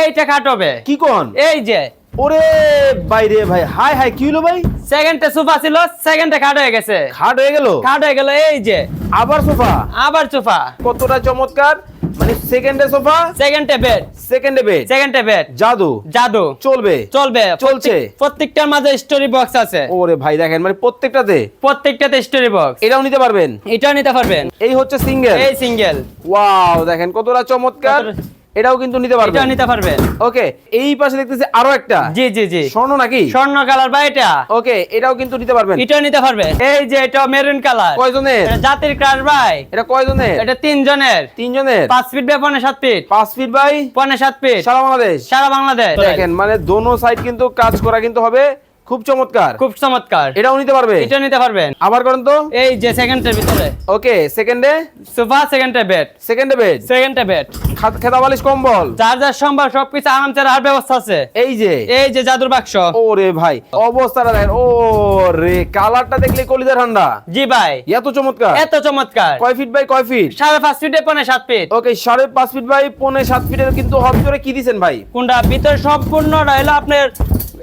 এইটা খাট হবে। কি কোন? এই যে। ওরে বাইরে ভাই হাই হাই কি হলো ভাই? সেকেন্ডে সোফা ছিল সেকেন্ডে খাট হয়ে গেছে। খাট হয়ে গেল? খাট হয়ে গেল এই যে। আবার সোফা? আবার সোফা। কতটা চমৎকার। মানে সেকেন্ডে সোফা সেকেন্ডে বেড সেকেন্ডে বেড সেকেন্ডে বেড জাদু? জাদু। চলবে? চলবে। চলছে। প্রত্যেকটার মাঝে স্টোরি বক্স আছে। ওরে ভাই দেখেন মানে প্রত্যেকটাতে? প্রত্যেকটাতে স্টোরি বক্স এটাও নিতে পারবেন? এটাও নিতে পারবেন। এই হচ্ছে সিঙ্গেল এই সিঙ্গেল ওয়াও দেখেন কতটা চমৎকার। এটাও কিন্তু নিতে এটাও পারবেন নিতে পারবেন ওকে এই পাশে দেখতেছি আরও একটা। জি জি জি। স্বর্ণ নাকি? স্বর্ণ কালার বা এটা? ওকে এটাও কিন্তু নিতে পারবেন। এটাও নিতে পারবে। এই যে এটা মেরুন কালার কয়জনের? জাতির ক্রাশ ভাই। এটা কয়জনের? এটা তিনজনের। তিনজনের? পাঁচ ফিট বে পনে সাত ফিট পাঁচ ফিট বাই পনে সাত ফিট সারা বাংলাদেশ? সারা বাংলাদেশ। দেখেন মানে দোনো সাইড কিন্তু কাজ করা কিন্তু হবে। খুব চমৎকার। খুব চমৎকার। এটাও নিতে পারবে? এটা নিতে পারবেন। আবার করেন তো। এই যে সেকেন্ডের ভিতরে। ওকে সেকেন্ডে সোফা সেকেন্ডে বেড সেকেন্ডে বেড সেকেন্ডে বেড খেতা বালিশ কম্বল? যার সম্ভব সবকিছু আরামসে রাখার ব্যবস্থা আছে। এই যে। এই যে জাদুর বাক্স। ওরে ভাই অবস্থাটা দেখেন। ও রে কালারটা দেখলে কলিজা ঠান্ডা। জি ভাই। এত চমৎকার। এত চমৎকার। কয় ফিট বাই কয় ফিট সাড়ে পাঁচ ফিটে পনে সাত ফিট ওকে সাড়ে পাঁচ ফিট বাই পৌনে সাত ফিটের কিন্তু হব করে কি দিছেন ভাই? কোনটা? ভিতরে সম্পূর্ণ রইল আপনার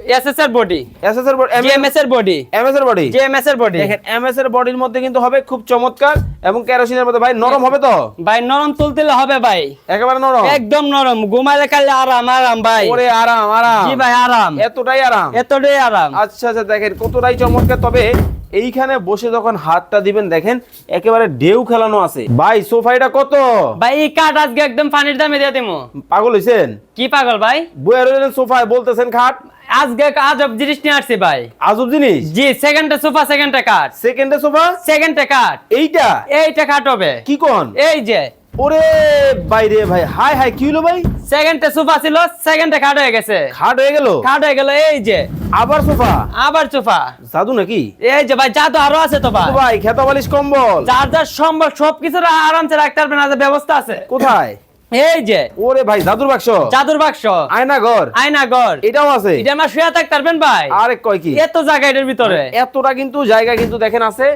এসএস এর বডি এসএস এর জিএমএস এর বডি এমএস এর বডি জিএমএস এর বডি দেখেন এমএস এর বডির মধ্যে কিন্তু হবে খুব চমৎকার এবং কেরোসিনের মধ্যে ভাই নরম হবে তো? ভাই নরম তুলতে হবে ভাই। একেবারে নরম? একদম নরম। ঘুমাইলে খালি আরাম আরাম ভাই। ওরে আরাম আরাম। জি ভাই আরাম। এতটাই আরাম? এতটাই আরাম। আচ্ছা আচ্ছা দেখেন কতটাই চমৎকার। তবে এইখানে বসে যখন হাতটা দিবেন দেখেন একেবারে ঢেউ খেলানো আছে। ভাই সোফা এটা কত? ভাই এই কাঠ আজকে একদম পানির দামে দিয়ে পাগল হইছেন? কি পাগল ভাই? বইয়া রইলেন সোফায় বলতেছেন খাট। আজকে আজব জিনিস নিয়ে আসছি ভাই। আজব জিনিস? জি সেকেন্ডে সোফা সেকেন্ডে সেকেন্ডে সোফা? সেকেন্ডে কাঠ। এইটা? এইটা কাঠ হবে। কি কোন? এই যে। ওরে বাইরে ভাই হাই হাই কি হলো ভাই? সেকেন্ডে সোফা ছিল সেকেন্ডে হয়ে গেছে। খাট হয়ে গেল? কাঠ হয়ে গেল এই যে। আবার সোফা? আবার সোফা। জাদু নাকি? এই যে ভাই জাদু আরও আছে তো ভাই। ভাই খেতা বালিশ কম্বল। যার যার সম্ভব সবকিছু আরামসে রাখতে পারবেন আজ ব্যবস্থা আছে। কোথায়? এই যে। ওরে ভাই জাদুর বাক্স। জাদুর বাক্স। আয়না ঘর আয়না ঘর এটাও আছে। এটা আমার শুয়ে থাক পারবেন ভাই? আরে কয় কি? এত জায়গা এটার ভিতরে। এতটা কিন্তু জায়গা কিন্তু দেখেন আছে।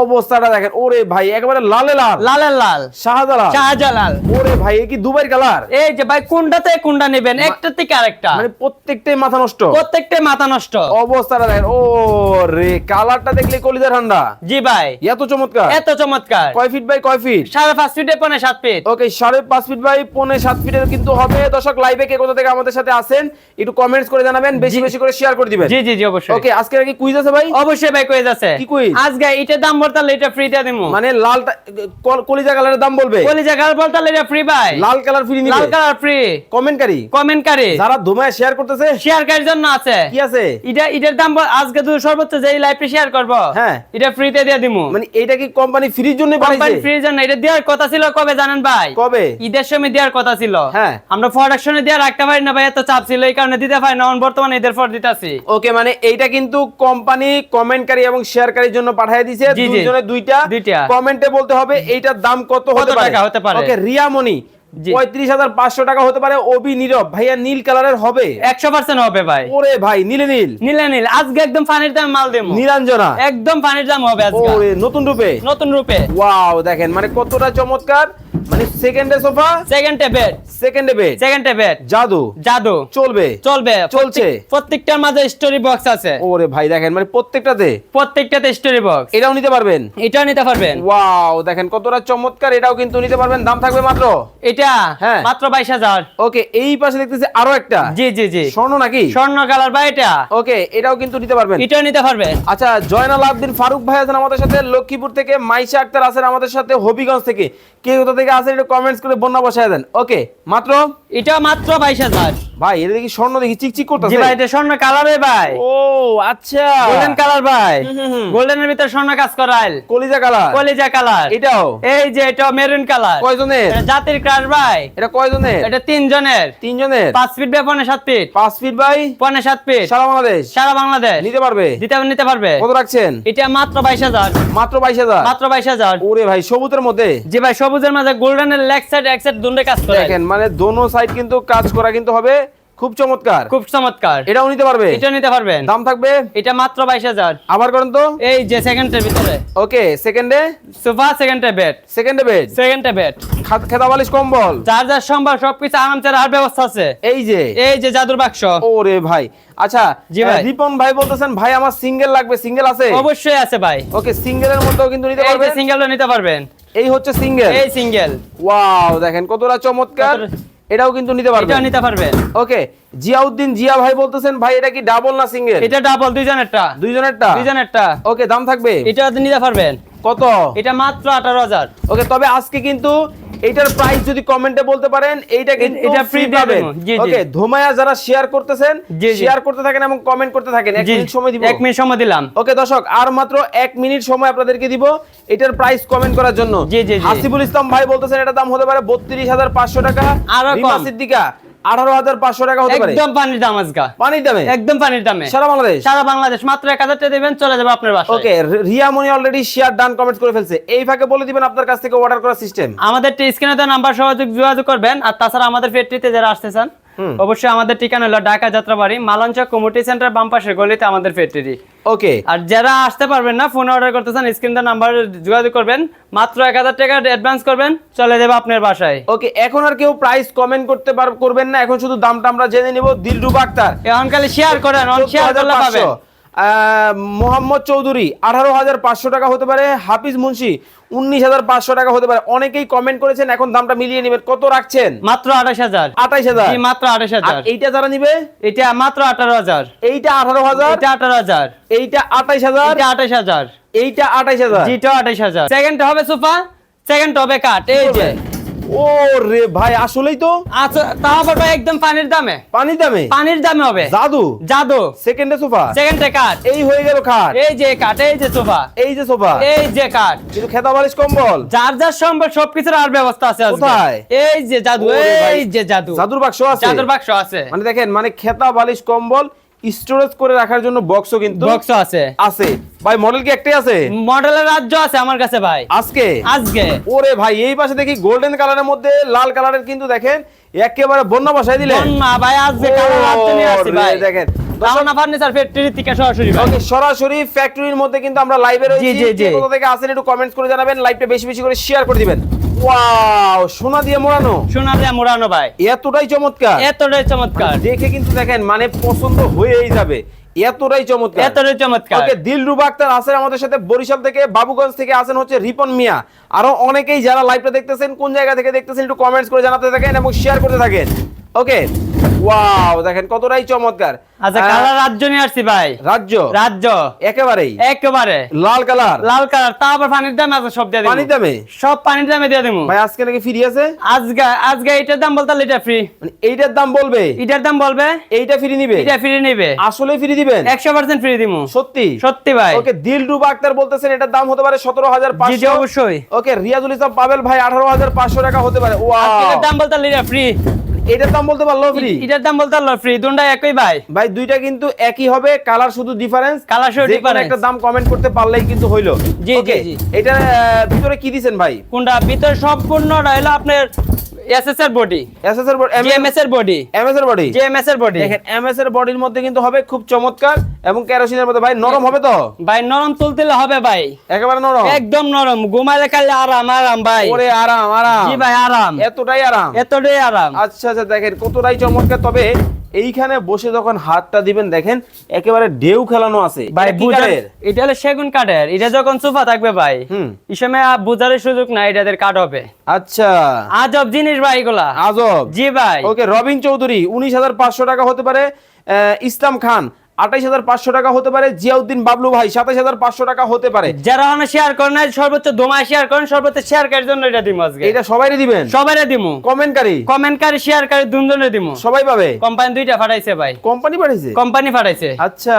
অবস্থাটা দেখেন ওরে ভাই একেবারে লালে লাল। লালের লাল। শাহজালাল। শাহজালাল। ওরে ভাই কি দুবাইয়ের কালার? এই যে ভাই কোনটাতে কোনটা নেবেন? একটা থেকে আরেকটা। মানে প্রত্যেকটাই মাথা নষ্ট। প্রত্যেকটাই মাথা নষ্ট। অবস্থাটা দেখেন ও রে কালারটা দেখলে কলিজা ঠান্ডা। জি ভাই। এত চমৎকার। এত চমৎকার। কয় ফিট বাই কয় ফিট সাড়ে পাঁচ ফিটে পনে সাত ফিট ওকে সাড়ে পাঁচ ফিট বাই পনে সাত ফিটের কিন্তু হবে। দর্শক লাইভে কে কোথা থেকে আমাদের সাথে আসেন একটু কমেন্টস করে জানাবেন বেশি বেশি করে শেয়ার করে দিবেন। জি জি জি অবশ্যই। ওকে আজকে কি কুইজ আছে ভাই? অবশ্যই ভাই কয়ে যাচ্ছে কি quiz? আজকে এটা দাম এটা ফ্রি দিয়ে দিমু। মানে লালটা কলিজা কালারের দাম বলবে? কলিজা এটা ফ্রি ভাই। লাল কালার ফ্রি লাল কালার ফ্রি কমেন্টকারী? কমেন্টকারী। যারা ধুমায় শেয়ার করতেছে? শেয়ার করার জন্য আছে। কি আছে? এটা এটার দাম আজকে তুই সর্বোচ্চ যে লাইভে শেয়ার করব হ্যাঁ। এটা ফ্রিতে দিয়ে দিমু। মানে এইটা কি কোম্পানি ফ্রির জন্য কোম্পানি বানাইছে? ফ্রির জন্য। এটা দেওয়ার কথা ছিল কবে জানেন ভাই? কবে? ঈদের সময় দেওয়ার কথা ছিল। হ্যাঁ। আমরা প্রোডাকশনে দিয়ে রাখতে পারি না ভাই এত চাপ ছিল। এই কারণে দিতে পারি না। বর্তমানে ঈদের পর দিতেছি। ওকে মানে এইটা কিন্তু কোম্পানি কমেন্টকারী এবং শেয়ারকারীর জন্য পাঠিয়ে দিয়েছে। দুইজনের দুইটা। কমেন্টে বলতে হবে এইটার দাম কত হতে পারে? হতে পারে? ওকে রিয়ামণি পঁয়ত্রিশ হাজার পাঁচশো টাকা হতে পারে। অবি নীরব ভাইয়া নীল কালারের হবে। একশো পার্সেন্ট হবে ভাই। ওরে ভাই নীলে নীল। নীলে নীল আজকে একদম পানির দাম মাল দেব। নীলাঞ্জনা। একদম ফানির দাম হবে আজকে। নতুন রূপে। নতুন রূপে। ওয়াও দেখেন মানে কতটা চমৎকার। মানে সেকেন্ডে সোফা সেকেন্ডে বেড সেকেন্ডে বেড সেকেন্ডে বেড জাদু। জাদু। চলবে। চলবে। চলছে। প্রত্যেকটার মাঝে স্টোরি বক্স আছে। ওরে ভাই দেখেন মানে প্রত্যেকটাতে। প্রত্যেকটাতে স্টোরি বক্স এটাও নিতে পারবেন। এটাও নিতে পারবেন। ওয়াও দেখেন কতটা চমৎকার এটাও কিন্তু নিতে পারবেন। দাম থাকবে মাত্র? এটা হ্যাঁ। মাত্র বাইশ হাজার। ওকে এই পাশে দেখতেছি আরও একটা। জি জি জি। স্বর্ণ নাকি? স্বর্ণ কালার বা এটা। ওকে এটাও কিন্তু নিতে পারবেন। এটাও নিতে পারবেন। আচ্ছা জয়নাল আবদিন ফারুক ভাই আছেন আমাদের সাথে লক্ষ্মীপুর থেকে মাইশা আক্তার আছেন আমাদের সাথে হবিগঞ্জ থেকে। কে কোথা থেকে আছেন একটু কমেন্টস করে বন্যা বসায় দেন। ওকে মাত্র? এটা মাত্র বাইশ হাজার। ভাই এটা দেখি স্বর্ণ দেখি চিকচিক জি করতেছে? ভাই এটা স্বর্ণ কালারে ভাই। ও আচ্ছা। গোল্ডেন কালার ভাই। গোল্ডেনের ভিতর স্বর্ণ কাজ করাইল কলিজা কালার কলিজা কালার এটাও? এই যে এটা মেরুন কালার কয়জনের? জাতির ক্রাশ ভাই। এটা কয়জনের? এটা তিনজনের। তিনজনের? পাঁচ ফিট বে পনে সাত ফিট পাঁচ ফিট বাই পনে সাত ফিট সারা বাংলাদেশ? সারা বাংলাদেশ। নিতে পারবে? দিতে নিতে পারবে। কত রাখছেন? এটা মাত্র বাইশ হাজার। মাত্র বাইশ হাজার? মাত্র বাইশ হাজার। ওরে ভাই সবুজের মধ্যে? জি ভাই সবুজের মাঝে গোল্ডেনের লেগ সাইড এক সাইড দুটো কাজ করে দেখেন মানে দোনো সাইড কিন্তু কাজ করা কিন্তু হবে খুব চমৎকার। খুব চমৎকার। এটাও নিতে পারবে? এটা নিতে পারবেন। দাম থাকবে? এটা মাত্র বাইশ হাজার। আবার করেন তো। এই যে সেকেন্ডের ভিতরে। ওকে সেকেন্ডে সোফা সেকেন্ডে বেড সেকেন্ডে বেড সেকেন্ডে বেড খেতা বালিশ কম্বল? চার্জার সম্ভব সবকিছু আরামসে রাখার ব্যবস্থা আছে। এই যে। এই যে জাদুর বাক্স। ওরে ভাই। আচ্ছা জি ভাই। রিপন ভাই বলতেছেন ভাই আমার সিঙ্গেল লাগবে সিঙ্গেল আছে? অবশ্যই আছে ভাই। ওকে সিঙ্গেলের মধ্যেও কিন্তু নিতে পারবেন? সিঙ্গেলও নিতে পারবেন। এই হচ্ছে সিঙ্গেল। এই সিঙ্গেল। ওয়াও দেখেন কতটা চমৎকার। এটাও কিন্তু নিতে পারবেন এটা নিতে পারবেন ওকে জিয়াউদ্দিন জিয়া ভাই বলতেছেন ভাই এটা কি ডাবল না সিঙ্গেল এটা ডাবল দুইজনেরটা। দুইজনেরটা? দুইজনেরটা। ওকে দাম থাকবে? এটা নিতে পারবেন। কত? এটা মাত্র আঠারো হাজার। ওকে তবে আজকে কিন্তু এইটার প্রাইস যদি কমেন্টে বলতে পারেন এইটা কিন্তু এটা ফ্রি পাবেন। ওকে ধোমায়া যারা শেয়ার করতেছেন। শেয়ার করতে থাকেন এবং কমেন্ট করতে থাকেন এক মিনিট সময় দিব এক মিনিট সময় দিলাম ওকে দর্শক আর মাত্র এক মিনিট সময় আপনাদেরকে দিব এটার প্রাইস কমেন্ট করার জন্য জি, জি, জি। হাসিবুল ইসলাম ভাই বলতেছেন এটার দাম হতে পারে বত্রিশ হাজার পাঁচশো টাকা আর। সিদ্দিকা আঠারো হাজার পাঁচশো টাকা হতে পারে। একদম পানির দাম আজকা। পানির দামে? একদম পানির দামে। সারা বাংলাদেশ? সারা বাংলাদেশ। মাত্র এক হাজার টাকা দেবেন চলে যাবে আপনার বাসায়। Okay Riya Moni already share done comment করে ফেলছে। এই ফাঁকে বলে দিবেন আপনার কাছ থেকে অর্ডার করার সিস্টেম আমাদের স্ক্রিনে তো নাম্বার সহযোগ যোগাযোগ করবেন আর তাছাড়া আমাদের ফ্যাক্টরিতে যারা আসতে চান অবশ্যই আমাদের ঠিকানা হলো ঢাকা যাত্রাবাড়ি মালঞ্চক কমিউনিটি সেন্টার বাম পাশের গলিতে আমাদের ফ্যাক্টরি ওকে আর যারা আসতে পারবেন না ফোনে অর্ডার করতে চান স্ক্রিন দা নাম্বার যোগাযোগ করবেন। মাত্র এক হাজার টাকা অ্যাডভান্স করবেন চলে যাবে আপনার বাসায়। ওকে এখন আর কেউ প্রাইস কমেন্ট করতে করবেন না এখন শুধু দামটা আমরা জেনে নিব দিলরুব আক্তার। এখন খালি শেয়ার করেন শেয়ার করলে পাবেন। 14,500 আহ, মোহাম্মদ চৌধুরী আঠারো হাজার পাঁচশো টাকা হতে পারে। হাফিজ মুন্সি উনিশ হাজার পাঁচশো টাকা হতে পারে। অনেকেই কমেন্ট করেছেন এখন দামটা মিলিয়ে নেবেন। কত রাখছেন? মাত্র আঠাশ হাজার। আঠাইশ হাজার। মাত্র আঠাশ হাজার। এইটা যারা নিবে? এটা মাত্র আঠারো হাজার। এইটা আঠারো হাজার। এটা আঠারো হাজার। এইটা আঠাইশ হাজার। আঠাশ হাজার। এইটা আঠাইশ হাজার। জিটা আঠাশ হাজার। সেকেন্ড হবে সোফা সেকেন্ড হবে কাঠ এই যে। ও রে ভাই আসলেই তো। আচ্ছা তাও আবার ভাই একদম পানির দামে। পানি দামে? পানির দামে হবে। জাদু? জাদু। সেকেন্ডে সোফা? সেকেন্ডে কাঠ। এই হয়ে গেল খাট এই যে কাঠ এই যে সোফা। এই যে সোফা। এই যে কাঠ। কিন্তু খেতা বালিশ কম্বল? যার যার সম্ভব সবকিছুর আর ব্যবস্থা আছে। কোথায়? এই যে জাদু এই যে জাদু। জাদুর বাক্স আছে। জাদুর বাক্স আছে। মানে দেখেন মানে খেতা বালিশ কম্বল স্টোরেজ করে রাখার জন্য বক্সও কিন্তু বক্স আছে। আছে। ভাই মডেল কি একটাই আছে? মডেলের রাজ্য আছে আমার কাছে ভাই। আজকে? আজকে। ওরে ভাই এই পাশে দেখি গোল্ডেন কালারের মধ্যে লাল কালারের কিন্তু দেখেন একেবারে বন্যা বসাই দিলেন। বন্যা ভাই আজকে কালো রাজ্য নিয়ে আসছি ভাই। দেখেন। ফার্নিচার ফ্যাক্টরি থেকে সরাসরি ওকে সরাসরি ফ্যাক্টরির মধ্যে কিন্তু আমরা লাইভে রয়েছি। জি, জি, জি। কোথা থেকে আসেন একটু কমেন্টস করে জানাবেন লাইভটা বেশি বেশি করে শেয়ার করে দিবেন। ওয়াও সোনা দিয়ে মোড়ানো। সোনা দিয়ে মোড়ানো ভাই। এতটাই চমৎকার। এতটাই চমৎকার। দেখে কিন্তু দেখেন মানে পছন্দ হয়েই যাবে। এতটাই চমৎকার। এতটাই চমৎকার। ওকে দিলরুব আক্তার আছেন আমাদের সাথে বরিশাল থেকে বাবুগঞ্জ থেকে আসেন হচ্ছে রিপন মিয়া। আরও অনেকেই যারা লাইভটা দেখতেছেন কোন জায়গা থেকে দেখতেছেন একটু কমেন্টস করে জানাতে থাকেন এবং শেয়ার করতে থাকেন। ওকে ওয়াও দেখেন কতটাই চমৎকার। আচ্ছা কালার রাজ্য নিয়ে আসছি ভাই। রাজ্য? রাজ্য। একেবারেই? একেবারে। লাল কালার? লাল কালার। তা আবার পানির দামে আছে সব দিয়ে পানির দামে? সব পানির দামে দিয়ে দেবো। ভাই আজকে নাকি ফ্রি আছে? আজকে আজকে এটার দাম বলতে এটা ফ্রি মানে এইটার দাম বলবে? এটার দাম বলবে? এইটা ফ্রি নিবে? এটা ফ্রি নিবে। আসলে ফ্রি দিবেন? একশো পার্সেন্ট ফ্রি দিবো সত্যি? সত্যি ভাই। ওকে দিলরুবা আক্তার বলতেছেন এটার দাম হতে পারে সতেরো হাজার জি অবশ্যই। ওকে রিয়াজুল ইসলাম পাবেল ভাই আঠারো হাজার পাঁচশো টাকা হতে পারে। ওয়াও দাম বলতে এটা ফ্রি এটার দাম বলতে পারল ফ্রি এটার দাম বলতে ফ্রি দুটা একই ভাই। ভাই দুইটা কিন্তু একই হবে কালার শুধু ডিফারেন্স কালার শুধু ডিফারেন্স একটা দাম কমেন্ট করতে পারলেই কিন্তু হইল। জি, জি, এটা ভিতরে কি দিছেন ভাই? কোনটা? ভিতরে সম্পূর্ণ রইল আপনার এসএস এর বডি এসএসআর বডি এমএস এর বডি এমএস এর বডি জিএমএস এর বডি দেখেন এমএস এর বডির মধ্যে কিন্তু হবে খুব চমৎকার এবং কেরোসিনের মধ্যে ভাই নরম হবে তো? ভাই নরম তুলতে হবে ভাই। একেবারে নরম? একদম নরম। ঘুমাইলে খালি আরাম আরাম ভাই। ওরে আরাম আরাম। জি ভাই আরাম। এতটাই আরাম? এতটাই আরাম। আচ্ছা আচ্ছা দেখেন কতটাই চমৎকার। তবে এইখানে বসে যখন হাতটা দিবেন দেখেন একেবারে ঢেউ খেলানো আছে। ভাই এটা কি বুঝার কাঠের? এটা হলো সেগুন কাঠের। এটা যখন সোফা থাকবে ভাই হুম। এই সময় বুঝারের সুযোগ নাই এটাদের কাঠ হবে। আচ্ছা। আজব জিনিস ভাই এগুলা। আজব। জি ভাই। ওকে রবিন চৌধুরী উনিশ হাজার পাঁচশো টাকা হতে পারে ইসলাম খান। আঠাইশ হাজার পাঁচশো টাকা হতে পারে। জিয়াউদ্দিন বাবলু ভাই সাতাইশ হাজার পাঁচশো টাকা হতে পারে। যারা মানে শেয়ার করেন সর্বোচ্চ দোমায় শেয়ার করেন সর্বোচ্চ শেয়ার কারের জন্য এটা দিমু আজকে? এটা সবাই দিবেন? সবাইরে দিমু। কমেন্টকারী? কমেন্টকারী শেয়ারকারী দুজনে দিমু। সবাই পাবে? কোম্পানি দুইটা ফাটাইছে ভাই। কোম্পানি পাঠিয়েছে? কোম্পানি ফাটাইছে। আচ্ছা।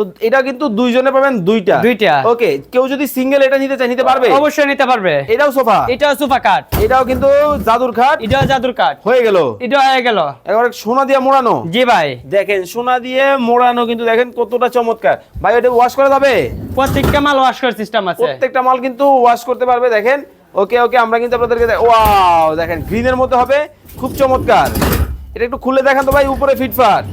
তো এটা কিন্তু দুইজনে পাবেন দুইটা। দুইটা। ওকে কেউ যদি সিঙ্গেল এটা নিতে চায় নিতে পারবে? অবশ্যই নিতে পারবে। এটাও সোফা? এটাও সোফা কাঠ। এটাও কিন্তু জাদুর খাট এটাও জাদুর কাঠ। হয়ে গেল। এটা হয়ে গেল। একেবারে সোনা দিয়ে মোড়ানো। জি ভাই। দেখেন সোনা দিয়ে মোড়ানো কিন্তু দেখেন কতটা চমৎকার। ভাই এটা ওয়াশ করা যাবে? প্রত্যেকটা মাল ওয়াশ করার সিস্টেম আছে। প্রত্যেকটা মাল কিন্তু ওয়াশ করতে পারবে দেখেন। ওকে ওকে আমরা কিন্তু আপনাদেরকে ওয়াও দেখেন গ্রিনের মধ্যে হবে। খুব চমৎকার। এটা একটু খুলে দেখান তো ভাই উপরে ফিটফাট।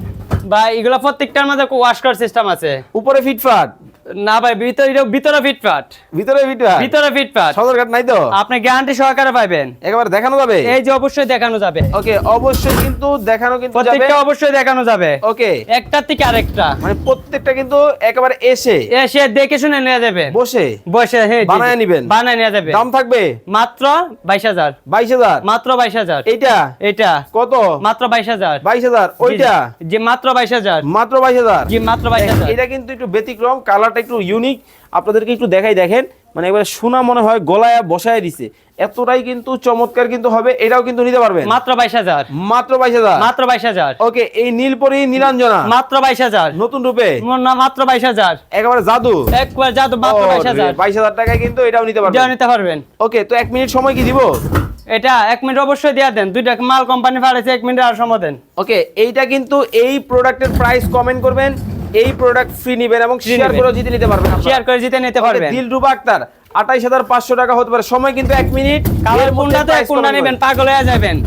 বা এগুলো প্রত্যেকটার মধ্যে ওয়াশ করার সিস্টেম আছে। উপরে ফিটফাট। না ভাই ভিতরে এটা ভিতরে ফিটফাট। ভিতরে ফিটফাট? ভিতরে ফিটফাট। সদরঘাট নাই তো? আপনি গ্যারান্টি সহকারে পাবেন একেবারে দেখানো যাবে? এই যে অবশ্যই দেখানো যাবে। ওকে অবশ্যই কিন্তু দেখানো কিন্তু যাবে। প্রত্যেকটা অবশ্যই দেখানো যাবে। ওকে। একটার থেকে আরেকটা। মানে প্রত্যেকটা কিন্তু একেবারে এসে। এসে দেখে শুনে নিয়ে যাবে। বসে। বসে হ্যাঁ বানায়। নিবেন। বানায় নিয়ে যাবে। দাম থাকবে? মাত্র বাইশ হাজার। বাইশ হাজার? মাত্র বাইশ হাজার। এইটা? এটা কত? মাত্র বাইশ হাজার। বাইশ হাজার। ওইটা? জি মাত্র বাইশ হাজার। মাত্র বাইশ হাজার? জি মাত্র বাইশ হাজার। এটা কিন্তু একটু ব্যতিক্রম কালারটা একটু ইউনিক আপনাদেরকে একটু দেখাই দেখেন। মানে একবারে সোনা মনে হয় গলায় বসায় দিছে। এতটাই কিন্তু চমৎকার কিন্তু হবে এটাও কিন্তু নিতে পারবেন। মাত্র বাইশ হাজার। মাত্র বাইশ হাজার? মাত্র বাইশ হাজার। ওকে এই নীলপরি নীলাঞ্জনা। মাত্র বাইশ হাজার। নতুন রূপে? না মাত্র বাইশ হাজার। একেবারে জাদু? একবার যাদু মাত্র বাইশ হাজার। বাইশ হাজার টাকায় কিন্তু এটাও নিতে এটাও পারবেন নিতে পারবেন। ওকে তো এক মিনিট সময় কি দিব? এটা এক মিনিট অবশ্যই দিয়ে দেন। দুইটা মাল কোম্পানি ফাড়াইছে এক মিনিট আর সময় দেন। ওকে এইটা কিন্তু এই প্রোডাক্টের প্রাইস কমেন্ট করবেন। এই প্রোডাক্ট ফ্রি নেবেন এবং শেয়ার করে জিতে নিতে পারবেন শেয়ার করে জিতে নিতে পারবেন। দিল রুবা আক্তার আঠাইশ হাজার পাঁচশো টাকা হতে পারে। সময় কিন্তু এক মিনিট। কালার মধ্যে কোনটাতে কোনটা নেবেন? পাগল হয়ে যাবেন।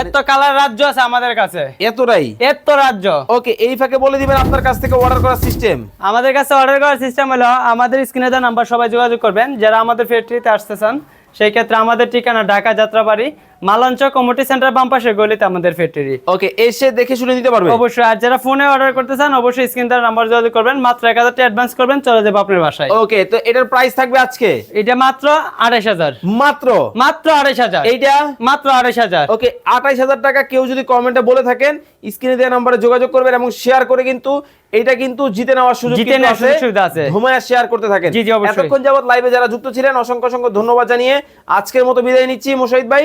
এত কালার রাজ্য আছে আমাদের কাছে। এতটাই? এত রাজ্য। ওকে এই ফাঁকে বলে দিবেন আপনার কাছ থেকে অর্ডার করার সিস্টেম আমাদের কাছে অর্ডার করার সিস্টেম হলো আমাদের স্ক্রিনে দেওয়া নাম্বার সবাই যোগাযোগ করবেন। যারা আমাদের ফ্যাক্টরিতে আসতে চান সেই ক্ষেত্রে আমাদের ঠিকানা ঢাকা যাত্রাবাড়ি মালঞ্চ কমিটি সেন্টার বাম পাশে গলিতে আমাদের ফ্যাক্টরি ওকে এসে দেখে শুনে নিতে পারবে? অবশ্যই আর যারা ফোনে অর্ডার করতে চান অবশ্যই স্ক্রিন দেওয়ার নাম্বার যোগাযোগ করবেন। মাত্র এক হাজার অ্যাডভান্স করবেন চলে যাবে আপনার বাসায়। ওকে তো এটার প্রাইস থাকবে আজকে? এটা মাত্র আড়াইশ হাজার। মাত্র? মাত্র আড়াইশ হাজার। এইটা? মাত্র আড়াইশ হাজার। ওকে আঠাইশ হাজার টাকা কেউ যদি কমেন্টে বলে থাকেন স্ক্রিনে দেওয়া নাম্বারে যোগাযোগ করবেন এবং শেয়ার করে কিন্তু এটা কিন্তু জিতে নেওয়ার সুযোগ জিতে কিন্তু নেওয়ার আছে। সুযোগ সুবিধা আছে। ঘুমায় শেয়ার করতে থাকেন। জি, জি, অবশ্যই। এতক্ষণ যাবত লাইভে যারা যুক্ত ছিলেন অসংখ্য অসংখ্য ধন্যবাদ জানিয়ে আজকের মতো বিদায় নিচ্ছি। মুশাহিদ ভাই